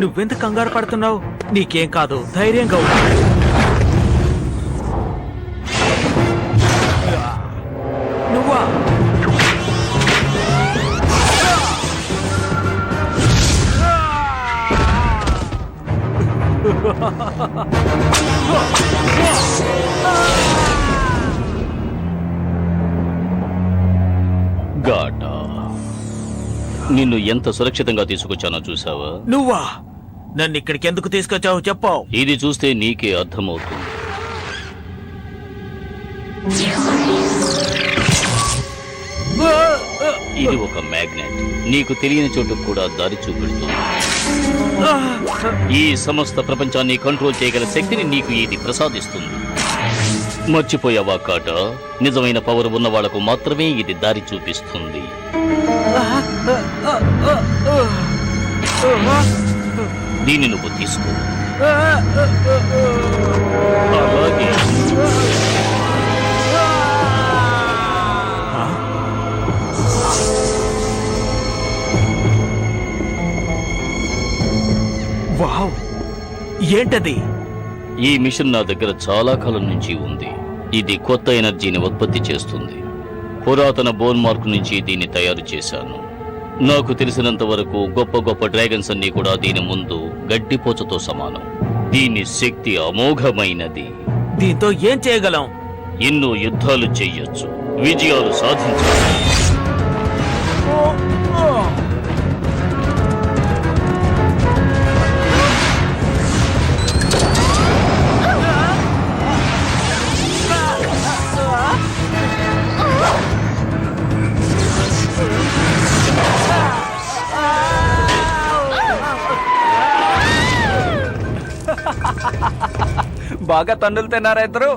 నువ్వెందుకు కంగారు పడుతున్నావు? నీకేం కాదు ధైర్యంగా నువ్వా? గాట నిన్ను ఎంత సురక్షితంగా తీసుకొచ్చానో చూసావా? నువ్వా? నన్ను ఇక్కడికి ఎందుకు తీసుకొచ్చావు చెప్పావు ఇది చూస్తే నీకే అర్థమవుతుంది ఇది ఒక మ్యాగ్నెట్ నీకు తెలియని చోటుకు కూడా దారి చూపెడుతుంది ఈ సమస్త ప్రపంచాన్ని కంట్రోల్ చేయగల శక్తిని నీకు ఇది ప్రసాదిస్తుంది మర్చిపోయావా కాట నిజమైన పవర్ ఉన్న వాళ్ళకు మాత్రమే ఇది దారి చూపిస్తుంది దీన్ని నువ్వు తీసుకో. అలాగే. వావ్. ఏంటది? ఈ మిషన్ నా దగ్గర చాలా కాలం నుంచి ఉంది. ఇది కొత్త ఎనర్జీని ఉత్పత్తి చేస్తుంది. పురాతన బోన్ మార్క్ నుంచి దీన్ని తయారు చేశాను. నాకు తెలిసినంత వరకు గొప్ప గొప్ప డ్రాగన్స్ అన్ని కూడా దీని ముందు గడ్డిపోచతో సమానం. దీని శక్తి అమోఘమైనది. దీంతో ఏం చేయగలం? ఎన్నో యుద్ధాలు చెయ్యొచ్చు విజయాలు సాధించవచ్చు. బాగా తన్నులు తిన్నారా ఇద్దరు.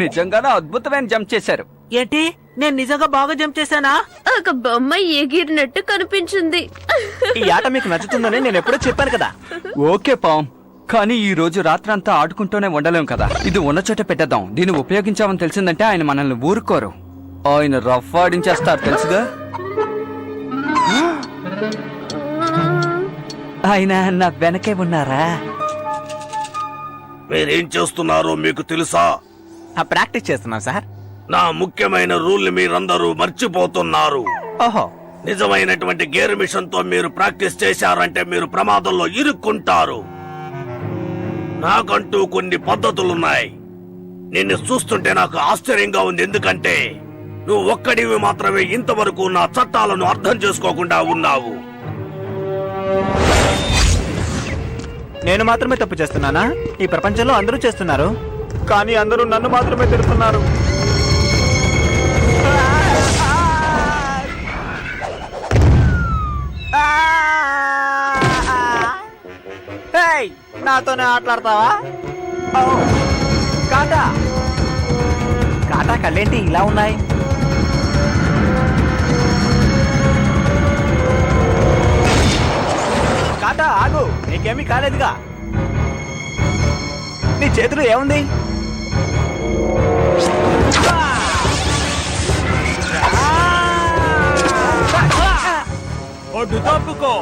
నిజంగానే అద్భుతమైన జంప్ చేశారు. ఏంటి? నేను నిజంగా బాగా జంప్ చేశానా? ఒక బొమ్మ ఎగిరినట్టు కనిపించింది. ఈ ఆట మీకు నచ్చుతుందని నేను ఎప్పుడో చెప్పాను కదా. ఓకే పాం కానీ ఈ రోజు రాత్రంతా ఆడుకుంటూనే ఉండలేం కదా. ఇది ఉన్న చోట పెట్టేద్దాం. దీన్ని ఉపయోగించామని తెలిసిందంటే ఆయన మనల్ని ఊరుకోరు. ఆయన రఫ్ ఆడించేస్తారు తెలుసుగా? ఆయన నా వెనకే ఉన్నారా? మీరేం చేస్తున్నారో మీకు తెలుసా? ప్రాక్టీస్ చేస్తున్నాం సార్. నా ముఖ్యమైన రూల్ మీరందరూ మర్చిపోతున్నారు. ఓహో. నిజమైనటువంటి గేర్ మిషన్తో మీరు ప్రాక్టీస్ చేశారంటే మీరు ప్రమాదంలో ఇరుక్కుంటారు. నాకంటూ కొన్ని పద్ధతులున్నాయి. నిన్ను చూస్తుంటే నాకు ఆశ్చర్యంగా ఉంది. ఎందుకంటే నువ్వు ఒక్కడివి మాత్రమే ఇంతవరకు నా చట్టాలను అర్థం చేసుకోకుండా ఉన్నావు. నేను మాత్రమే తప్పు చేస్తున్నానా? ఈ ప్రపంచంలో అందరూ చేస్తున్నారు. కానీ అందరూ నన్ను మాత్రమే తిడుతున్నారు. ఏయ్, నాతోనే ఆటలాడతావా? కాటా కాటా కళ్ళేంటి ఇలా ఉన్నాయి? నీకేమీ కాలేదుగా. నీ చేతిలో ఏముంది? ఒడ్డు తప్పుకో.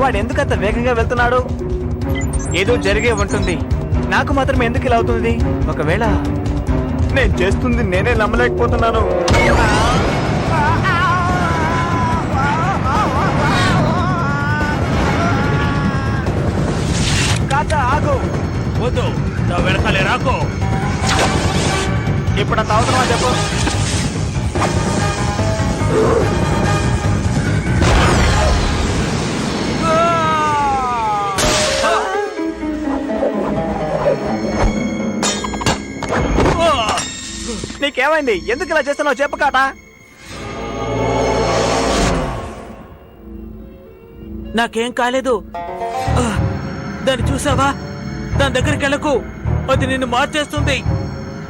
వాడు ఎందుకంత వేగంగా వెళ్తున్నాడు? ఏదో జరిగే ఉంటుంది. నాకు మాత్రం ఎందుకు ఇలా అవుతుంది? ఒకవేళ నేను చేస్తుంది నేనే నమ్మలేకపోతున్నాను. కాచా ఆగు. వద్దు నా వెనకాలే రాకో. ఇప్పుడు అంత అవసరమా చెప్పు? నీకేమైంది? ఎందుకు ఇలా చేస్తున్నావు? చెప్పు కాటా నాకేం కాలేదు. దాన్ని చూసావా? దాని దగ్గరికి వెళ్ళకు. అది నిన్ను మార్చేస్తుంది.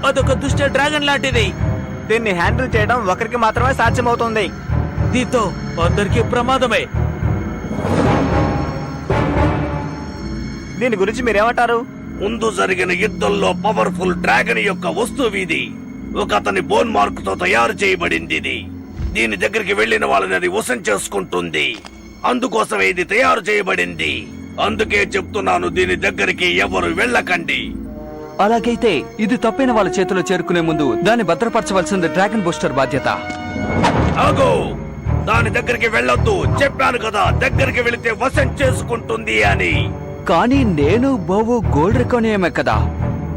అదొక దుష్ట డ్రాగన్ లాంటిది. దీన్ని హ్యాండిల్ చేయడం ఒకరికి మాత్రమే సాధ్యమవుతుంది. దీంతో అందరికీ ప్రమాదమే. దీని గురించి మీరేమంటారు? ముందు జరిగిన యుద్ధంలో పవర్ఫుల్ డ్రాగన్ యొక్క వస్తువు ఇది. ఒక అతని బోన్ మార్క్తో తయారు చేయబడింది. ఇది దీని దగ్గరికి వెళ్ళిన వాళ్ళని అది వశం చేసుకుంటుంది. అందుకోసమే ఇది తయారు చేయబడింది. అందుకే చెప్తున్నాను దీని దగ్గరికి ఎవరు వెళ్ళకండి. అలాగైతే ఇది తప్పైన వాళ్ళ చేతిలో చేరుకునే ముందు దాన్ని భద్రపరచవలసింది డ్రాగన్ బూస్టర్ బాధ్యత. ఆగో! దాని దగ్గరికి వెళ్ళొద్దు. చెప్పాను కదా దగ్గరికి వెళితే వశం చేసుకుంటుంది అని. కానీ నేను బోవు గోల్డ్ రికోనియమే కదా.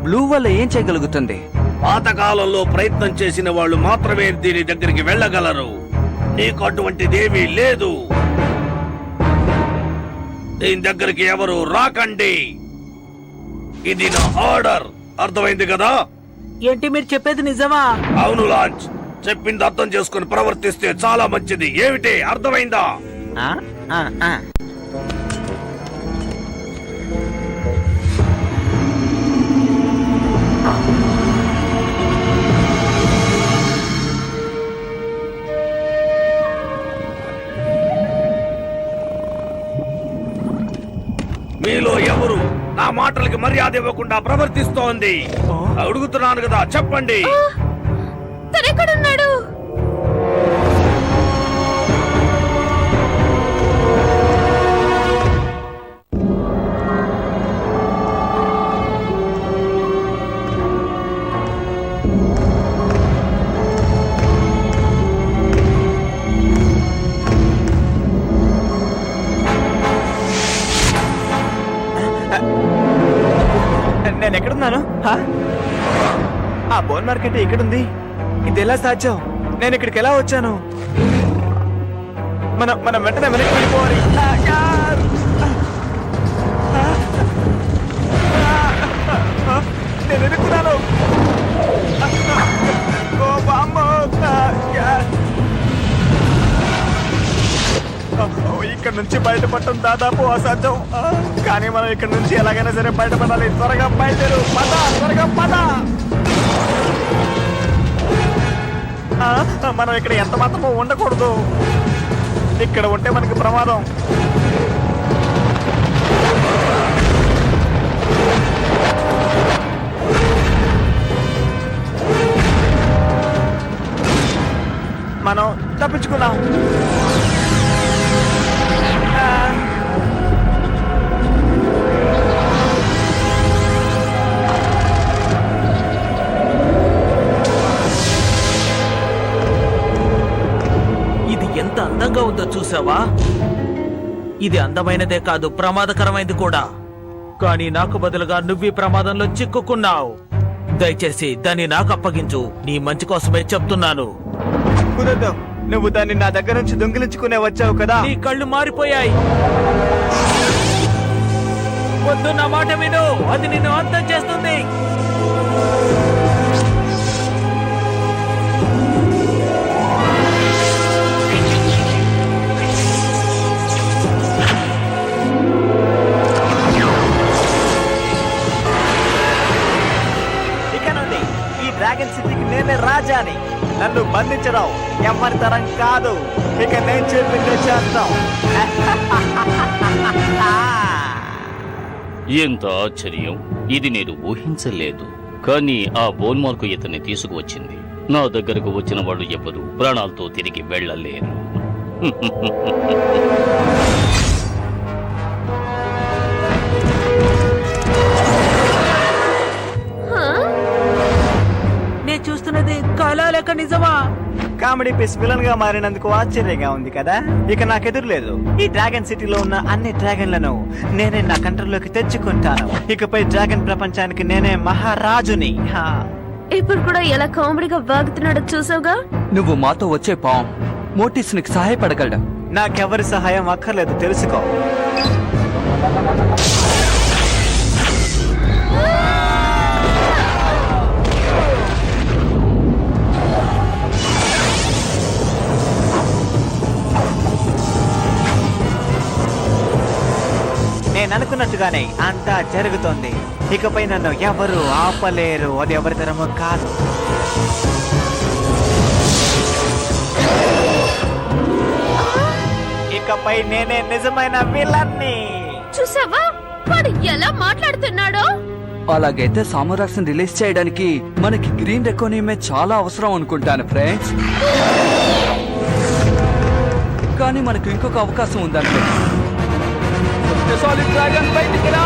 బ్లూ వల్ల ఏం చేయగలుగుతుంది? పాతకాలంలో ప్రయత్నం చేసిన వాళ్ళు మాత్రమే దీని దగ్గరికి వెళ్ళగలరు. నీకు అటువంటిదేమీ లేదు. దీని దగ్గరికి ఎవరు రాకండి. ఇది నా ఆర్డర్. అర్థమైంది కదా? ఏంటి మీరు చెప్పేది నిజమా? అవును లాంచ్. చెప్పింది అర్థం చేసుకుని ప్రవర్తిస్తే చాలా మంచిది. ఏమిటి? అర్థమైందా? మాటలకి మర్యాద ఇవ్వకుండా ప్రవర్తిస్తోంది. అడుగుతున్నాను కదా చెప్పండి. తనెక్కడున్నాడు? ఎక్కడుంది? ఇది ఎలా సాధ్యం? నేను ఇక్కడికి ఎలా వచ్చాను? మనం మనం వెంటనే వెనక్కి వెళ్ళిపోవాలి. నేను ఎదుర్కొన్నాను. ఇక్కడ నుంచి బయటపడటం దాదాపు అసాధ్యం. కానీ మనం ఇక్కడ నుంచి ఎలాగైనా సరే బయటపడాలి. త్వరగా బయలుదేరు. పద త్వరగా పద. మనం ఇక్కడ ఎంత మాత్రమో ఉండకూడదు. ఇక్కడ ఉంటే మనకి ప్రమాదం. మనం తప్పించుకున్నాం అందంగా ఉందో చూసావా? ఇది అందమైనదే కాదు ప్రమాదకరమైనది కూడా. కానీ నాకు బదులుగా నువ్వు ప్రమాదంలో చిక్కుకున్నావు. దయచేసి దాన్ని నాకు అప్పగించు నీ మంచి కోసమే చెప్తున్నాను. కుదరదు. నువ్వు దాన్ని నా దగ్గర నుంచి దొంగిలించుకునే వచ్చావు కదా? నీ కళ్ళు మారిపోయాయి. వద్దు నా మాట విను. అది నిన్ను అంతం చేస్తుంది. డ్రాగన్ సిటీకి నేనే రాజాని. నన్ను బంధించడం ఎవరి తరం కాదు. ఇక నేను చెప్పిందే చేస్తాం. ఎంత ఆశ్చర్యం. ఇది నేను ఊహించలేదు. కానీ ఆ బోన్ మార్కు ఇతన్ని తీసుకువచ్చింది. నా దగ్గరకు వచ్చిన వాళ్ళు ఎవ్వరూ ప్రాణాలతో తిరిగి వెళ్ళలేరు. కళ లేక నిజమా? కామెడీ పీస్ విలన్గా మారినందుకు ఆశ్చర్యంగా ఉంది కదా? ఇక నాకెదురు లేదు ఈ డ్రాగన్ సిటీలో ఉన్న అన్ని డ్రాగన్లను నేనే నా కంట్రోల్లోకి తెచ్చుకుంటాను. ఇకపై డ్రాగన్ ప్రపంచానికి నేనే మహారాజుని. హా. ఇప్పుడు కూడా ఎలా కామెడీగా వాగుతున్నాడో చూసావుగా? నువ్వు మాతో వచ్చే పాం మోటిస్ నీకు సహాయపడగలడు. నాకెవరి సహాయం అక్కర్లేదు తెలుసుకో. నేను అనుకున్నట్టుగానే అంతా జరుగుతోంది. ఇకపై నన్ను ఎవరు ఆపలేరు. అది ఎవరి తరము కాదు. ఇకపై నేనే నిజమైన విలన్ని. చూసావా? వాడు ఎలా మాట్లాడుతున్నాడో? అలాగైతే సామరాక్స్ రిలీజ్ చేయడానికి మనకి గ్రీన్ ఎకోనమీ చాలా అవసరం అనుకుంటాను ఫ్రెండ్స్. కానీ మనకు ఇంకొక అవకాశం ఉందంటే సత్యశాలి డ్రాగన్ బయటికి రా!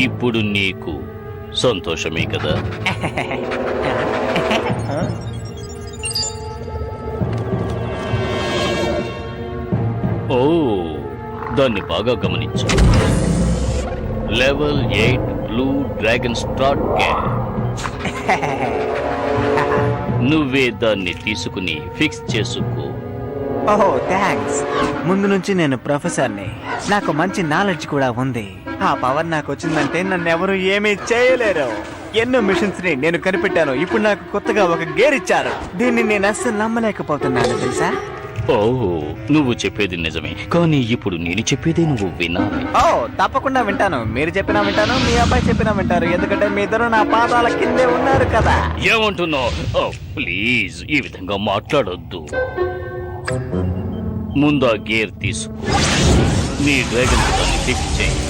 ఇప్పుడు నీకు సంతోషమే కదా. ఓ దాన్ని బాగా గమనించు. Level eight blue dragon start gap నువ్వే దాన్ని తీసుకుని ఫిక్స్ చేసుకో. ఓహో థ్యాంక్స్ ముందు నుంచి నేను ప్రొఫెసర్ని. నాకు మంచి నాలెడ్జ్ కూడా ఉంది. ఆ పవర్ నాకు వచ్చిందంటే నన్ను ఎవరు ఏమీ చేయలేరు. ఎన్నో మిషన్స్ని నేను కనిపెట్టాను. ఇప్పుడు నాకు కొత్తగా ఒక గేర్ ఇచ్చారు. దీన్ని నేను అస్సలు నమ్మలేకపోతున్నాను తెలుసా? ఓ నువ్వు చెప్పేది నిజమే. కానీ ఇప్పుడు నేను చెప్పేది నువ్వు వినాలి. ఓ తప్పకుండా వింటాను. మీరు చెప్పినా వింటాను మీ అబ్బాయి చెప్పినా వింటారు. ఎందుకంటే మీ ఇద్దరు నా పాదాల కిందే ఉన్నారు కదా. ఏమంటున్నావు? ఓ, ప్లీజ్ ఈ విధంగా మాట్లాడొద్దు. ముందా గేర్ తీసుకో. నీ డ్రాగన్ దాన్ని ఫిక్స్ చేయి.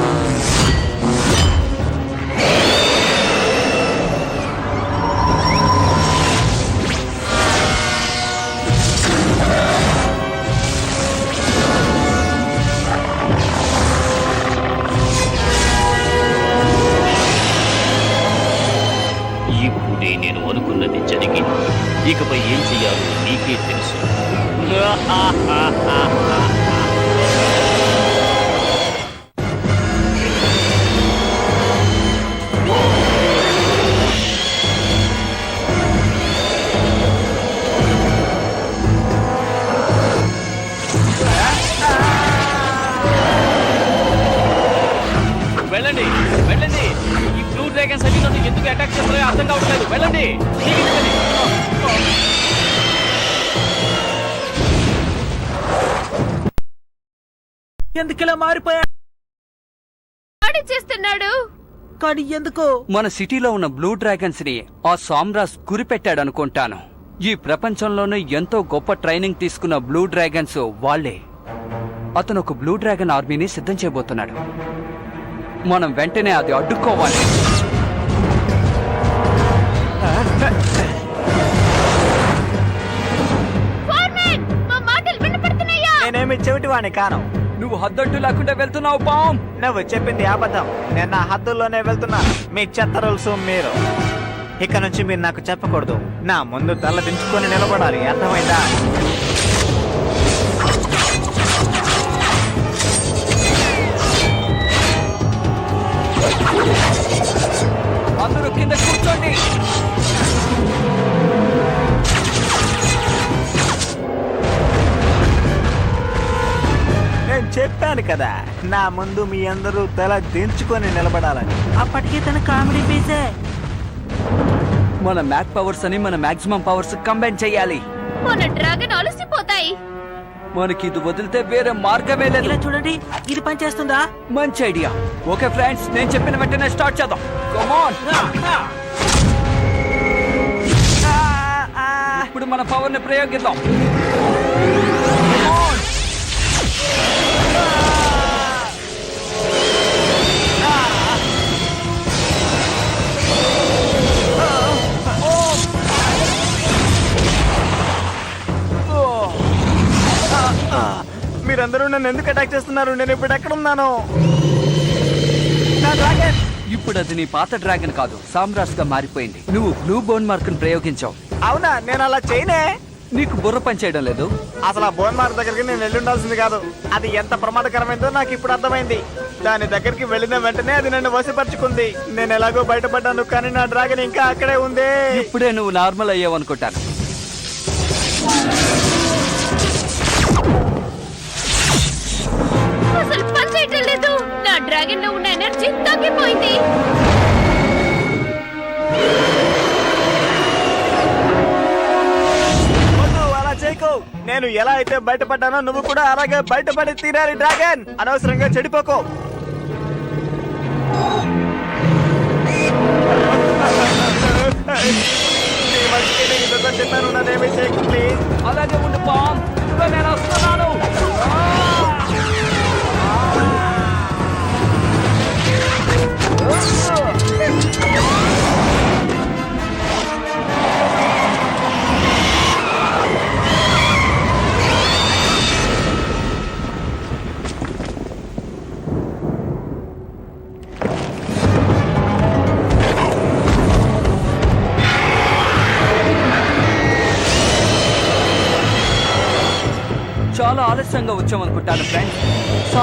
వెళ్ళండి. వెళ్ళండి. ఈ బ్లూ డ్రాగన్స్ అన్ని నన్ను ఎందుకు అటాక్ చేస్తారో అర్థం కావట్లేదు. వెళ్ళండి. దిగించండి. ఎందుకిలా మారిపోయా? చేస్తున్నాడు. కానీ ఎందుకు? మన సిటీలో ఉన్న బ్లూ డ్రాగన్స్ని ఆ సామ్రాజ్ గురిపెట్టాడు అనుకుంటాను ఈ ప్రపంచంలోనే ఎంతో గొప్ప ట్రైనింగ్ తీసుకున్న బ్లూ డ్రాగన్స్ వాళ్ళే. అతను ఒక బ్లూ డ్రాగన్ ఆర్మీని సిద్ధం చేయబోతున్నాడు. మనం వెంటనే అది అడ్డుకోవాలి. నేనేమి చెవిటివాణ్ణి కాను. నువ్వు హద్దట్టు లేకుండా వెళ్తున్నావు బామ్ నువ్వు చెప్పింది అబద్ధం. నేను నా హద్దుల్లోనే వెళ్తున్నాను మీ చెత్త రూల్స్ మీరు. ఇక నుంచి మీరు నాకు చెప్పకూడదు. నా ముందు తల దించుకొని నిలబడాలి. అర్థమైందా? అందరూ కింద కూర్చోండి. నేను చెప్పాను కదా నా ముందు మీ అందరూ తల దించుకొని నిలబడాలని. అప్పటికే తన కామెడీ పీసే మన మ్యాక్ పవర్స్ అని మన మాక్సిమం పవర్స్ కంబైన్ చేయాలి. మన డ్రాగన్ అలసిపోతాయి మనకి ఇది వదిలితే వేరే మార్గమే లేదు. ఇలా చూడండి ఇది పనిచేస్తుందా? మంచి ఐడియా. ఓకే ఫ్రెండ్స్ నేను చెప్పిన వెంటనే స్టార్ట్ చేద్దాం. కమాన్ ఇప్పుడు మన పవర్ని ప్రయోగిద్దాం. నన్ను ఎందుకు అటాక్ చేస్తున్నారు? నేను ఇప్పుడు ఎక్కడ ఉన్నాను నా డ్రాగన్ ఇప్పుడు అది నీ పాత డ్రాగన్ కాదు. సామ్రాజ్గా మారిపోయింది. నువ్వు బ్లూ బోన్ మార్క్ ప్రయోగించావు. అవునా? నేను అలా చేయనే? నీకు బుర్ర పనిచేయడం లేదు. అసలు ఆ బోన్ మార్క్ దగ్గరికి నేను వెళ్ళి ఉండాల్సింది కాదు. అది ఎంత ప్రమాదకరమైందో నాకు ఇప్పుడు అర్థమైంది. దాని దగ్గరికి వెళ్ళిన వెంటనే అది నన్ను వశపరుచుకుంది. నేను ఎలాగో బయటపడ్డాను కానీ నా డ్రాగన్ ఇంకా అక్కడే ఉంది. ఇప్పుడే నువ్వు నార్మల్ అయ్యావు అనుకుంటాను డ్రాగన్లో ఉన్న ఎనర్జీ తగ్గిపోయింది. అలా నేను ఎలా అయితే బయటపడ్డానో నువ్వు కూడా అలాగే బయటపడి తీరాలి డ్రాగన్. అనవసరంగా చెడిపోకు. అలాగే ఉండి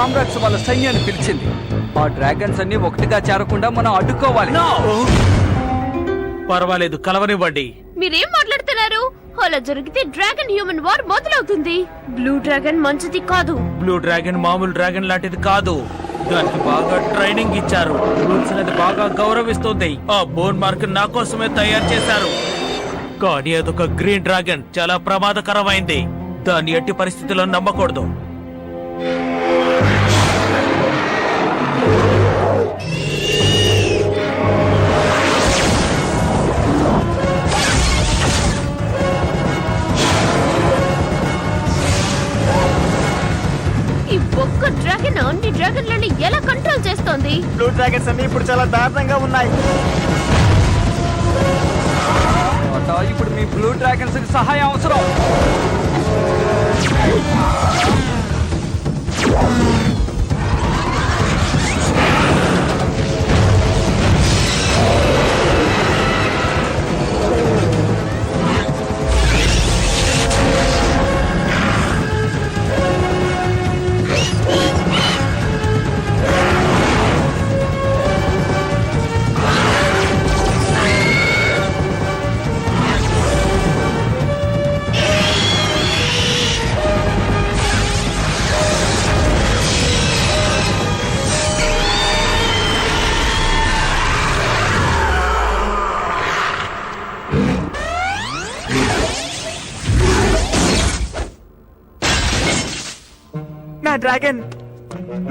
సామ్రాట్స్ వాళ్ళ సైన్యాన్ని పిలిచింది. ఆ డ్రాగన్స్ అన్ని ఒకటిగా చేరకుండా మనం అడ్డుకోవాలి. పర్వాలేదు కలవనివ్వండి. మీరేం మాట్లాడుతున్నారు? అలా జరిగితే డ్రాగన్ హ్యూమన్ వార్ మొదలవుతుంది. బ్లూ డ్రాగన్ మంచిది కాదు. బ్లూ డ్రాగన్ మామూలు డ్రాగన్ లాంటిది కాదు. దానికి బాగా ట్రైనింగ్ ఇచ్చారు. రూల్స్ అనేది బాగా గౌరవిస్తుంది. ఆ బోన్ మార్క్ నా కోసమే తయారు చేశారు. కానీ అదొక గ్రీన్ డ్రాగన్. చాలా ప్రమాదకరమైంది. దాన్ని ఎట్టి పరిస్థితుల్లో నమ్మకూడదు. చేస్తోంది అన్ని ఇప్పుడు చాలా దారుణంగా ఉన్నాయి. ఇప్పుడు మీ బ్లూ డ్రాగన్స్కి సహాయం అవసరం.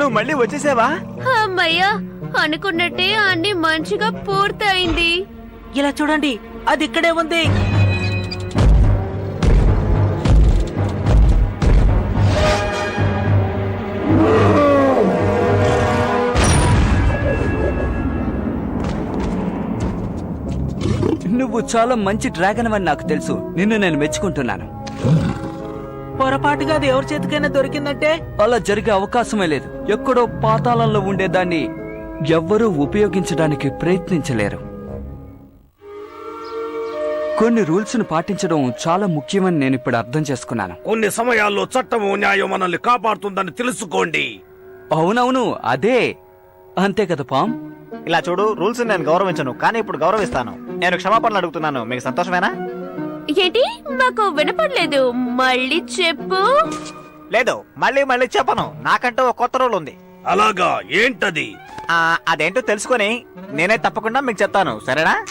నువ్వు మళ్ళీ వచ్చేసావా? అమ్మయ్యా అనుకున్నట్టే అన్ని మంచిగా పూర్తయింది. ఇలా చూడండి అది ఇక్కడే ఉంది. నువ్వు చాలా మంచి డ్రాగన్ అని నాకు తెలుసు. నిన్ను నేను మెచ్చుకుంటున్నాను. పొరపాటుగా అది ఎవరి చేతికైనా దొరికిందంటే? అలా జరిగే అవకాశమే లేదు. ఎక్కడో పాతాళంలో ఉండేదాన్ని ఎవ్వరూ ఉపయోగించడానికి ప్రయత్నించలేరు. కొన్ని రూల్స్ను పాటించడం చాలా ముఖ్యమని నేను ఇప్పుడు అర్థం చేసుకున్నాను. కొన్ని సమయాల్లో చట్టము న్యాయం మనల్ని కాపాడుతుందని తెలుసుకోండి. అవునవును అదే. అంతే కదా పామ్? ఇలా చూడు రూల్స్ నేను గౌరవించను కానీ ఇప్పుడు గౌరవిస్తాను. నేను క్షమాపణలు అడుగుతున్నాను మీకు సంతోషమేనా? ఏంటి? మాకు వినపడలేదు. మళ్ళీ చెప్పు. లేదు మళ్ళీ మళ్ళీ చెప్పను. నాకంటూ ఒక కొత్త రూల్ ఉంది. అలాగా ఏంటది? ఆ, అదేంటో తెలుసుకొని నేనే తప్పకుండా మీకు చెప్తాను. సరేనా?